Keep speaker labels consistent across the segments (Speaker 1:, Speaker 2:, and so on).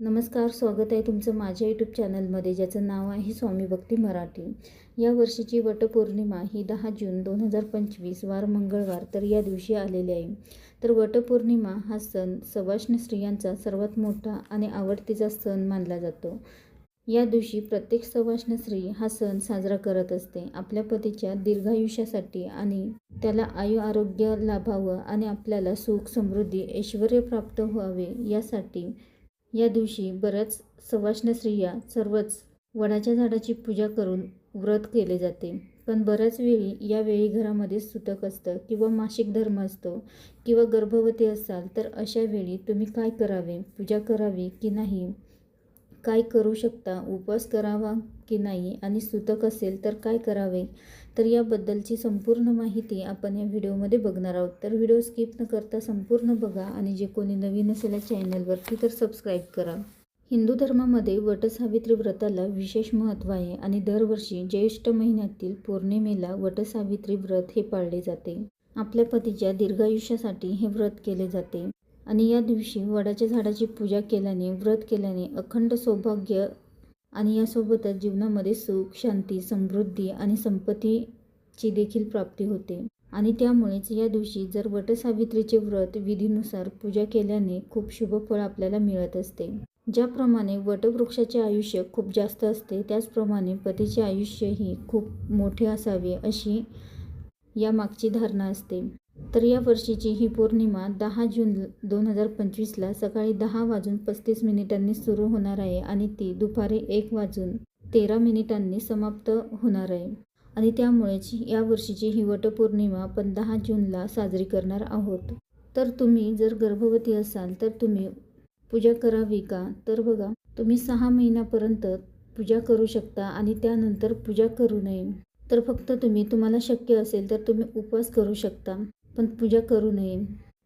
Speaker 1: नमस्कार स्वागत आहे तुमचं माझ्या यूट्यूब चॅनलमध्ये ज्याचं नाव आहे स्वामी भक्ती मराठी. या वर्षीची वटपौर्णिमा ही दहा जून दोन हजार पंचवीस वार मंगळवार तर या दिवशी आलेली आहे. तर वटपौर्णिमा हा सण सवाष्ण स्त्रियांचा सर्वात मोठा आणि आवडतीचा सण मानला जातो. या दिवशी प्रत्येक सवाष्ण स्त्री हा सण साजरा करत असते. आपल्या पतीच्या दीर्घायुष्यासाठी आणि त्याला आयु आरोग्य लाभावं आणि आपल्याला सुख समृद्धी ऐश्वर प्राप्त व्हावे यासाठी या दिवशी बऱ्याच सवाष्ण स्त्रिया सर्वच वडाच्या झाडाची पूजा करून व्रत केले जाते. पण बऱ्याच वेळी यावेळी घरामध्ये सुतक असतं किंवा मासिक धर्म असतो किंवा गर्भवती असाल तर अशा वेळी तुम्ही काय करावे? पूजा करावी की नाही? काय करू शकता? उपवास करावा की नाही? आणि सुतक असेल तर काय करावे? तर याबद्दलची संपूर्ण माहिती आपण या व्हिडिओमध्ये बघणार आहोत. तर व्हिडिओ स्किप न करता संपूर्ण बघा आणि जे कोणी नवीन असेल या चॅनलवरती तर सबस्क्राईब करा. हिंदू धर्मामध्ये वटसावित्री व्रताला विशेष महत्त्व आहे आणि दरवर्षी ज्येष्ठ महिन्यातील पौर्णिमेला वटसावित्री व्रत हे पाळले जाते. आपल्या पतीच्या दीर्घायुष्यासाठी हे व्रत केले जाते. आणि या दिवशी वडाच्या झाडाची पूजा केल्याने व्रत केल्याने अखंड सौभाग्य आणि यासोबतच जीवनामध्ये सुख शांती समृद्धी आणि संपत्तीची देखील प्राप्ती होते. आणि त्यामुळेच या दिवशी जर वटसावित्रीचे व्रत विधीनुसार पूजा केल्याने खूप शुभ फळ आपल्याला मिळत असते. ज्याप्रमाणे वटवृक्षाचे आयुष्य खूप जास्त असते त्याचप्रमाणे पतीचे आयुष्यही खूप मोठे असावे अशी या मागची धारणा असते. तर या वर्षीची ही पौर्णिमा दहा जून दोन हजार पंचवीसला सकाळी दहा वाजून पस्तीस मिनिटांनी सुरू होणार आहे आणि ती दुपारी एक वाजून तेरा मिनिटांनी समाप्त होणार आहे. आणि त्यामुळेच या वर्षीची ही वटपौर्णिमा आपण दहा जूनला साजरी करणार आहोत. तर तुम्ही जर गर्भवती असाल तर तुम्ही पूजा करावी का? तर बघा तुम्ही सहा महिन्यापर्यंत पूजा करू शकता आणि त्यानंतर पूजा करू नये. तर फक्त तुम्ही तुम्हाला शक्य असेल तर तुम्ही उपवास करू शकता. पण पूजा करू नये.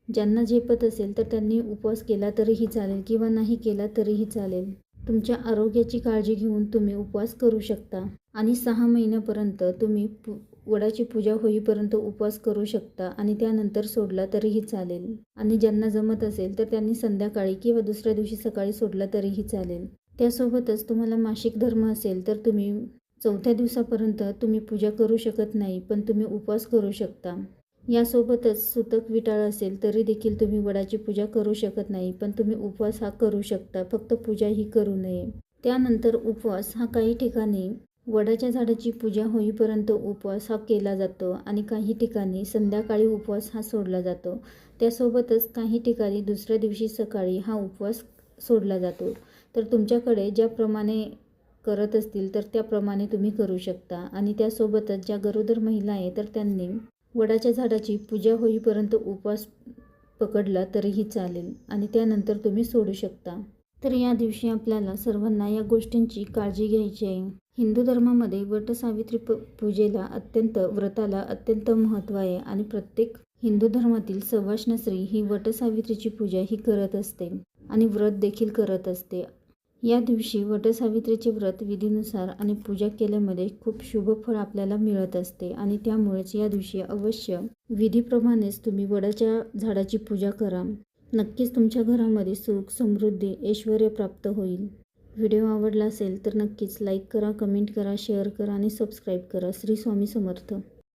Speaker 1: ज्यांना झेपत असेल तर त्यांनी उपवास केला तरीही चालेल किंवा नाही केला तरीही चालेल. तुमच्या आरोग्याची काळजी घेऊन तुम्ही उपवास करू शकता आणि सहा महिन्यापर्यंत तुम्ही पु वडाची पूजा होईपर्यंत उपवास करू शकता आणि त्यानंतर सोडला तरीही चालेल. आणि ज्यांना जमत असेल तर त्यांनी संध्याकाळी किंवा दुसऱ्या दिवशी सकाळी सोडला तरीही चालेल. त्यासोबतच तुम्हाला मासिक धर्म असेल तर तुम्ही चौथ्या दिवसापर्यंत तुम्ही पूजा करू शकत नाही पण तुम्ही उपवास करू शकता. यासोबतच सुतक विटाळ असेल तरी देखील तुम्ही वडाची पूजा करू शकत नाही पण तुम्ही उपवास हा करू शकता फक्त पूजा ही करू नये. त्यानंतर उपवास हा काही ठिकाणी वडाच्या झाडाची पूजा होईपर्यंत उपवास हा केला जातो आणि काही ठिकाणी संध्याकाळी उपवास हा सोडला जातो. त्यासोबतच काही ठिकाणी दुसऱ्या दिवशी सकाळी हा उपवास सोडला जातो. तर तुमच्याकडे ज्याप्रमाणे करत असतील तर त्याप्रमाणे तुम्ही करू शकता आणि त्यासोबतच ज्या गरोदर महिला आहे तर त्यांनी वडाच्या झाडाची पूजा होईपर्यंत उपवास पकडला तरीही चालेल आणि त्यानंतर तुम्ही सोडू शकता. तर या दिवशी आपल्याला सर्वांना या गोष्टींची काळजी घ्यायची आहे. हिंदू धर्मामध्ये वटसावित्री प पूजेला अत्यंत व्रताला अत्यंत महत्त्व आहे आणि प्रत्येक हिंदू धर्मातील सवाष्ण स्त्री ही वटसावित्रीची पूजा ही करत असते आणि व्रत देखील करत असते. या दिवशी वटसावित्रीचे व्रत विधीनुसार आणि पूजा केल्यामध्ये खूप शुभ फळ आपल्याला मिळत असते आणि त्यामुळेच या दिवशी अवश्य विधीप्रमाणेच तुम्ही वडाच्या झाडाची पूजा करा. नक्कीच तुमच्या घरामध्ये सुख समृद्धी ऐश्वर प्राप्त होईल. व्हिडिओ आवडला असेल तर नक्कीच लाईक करा कमेंट करा शेअर करा आणि सबस्क्राईब करा. श्री स्वामी समर्थ.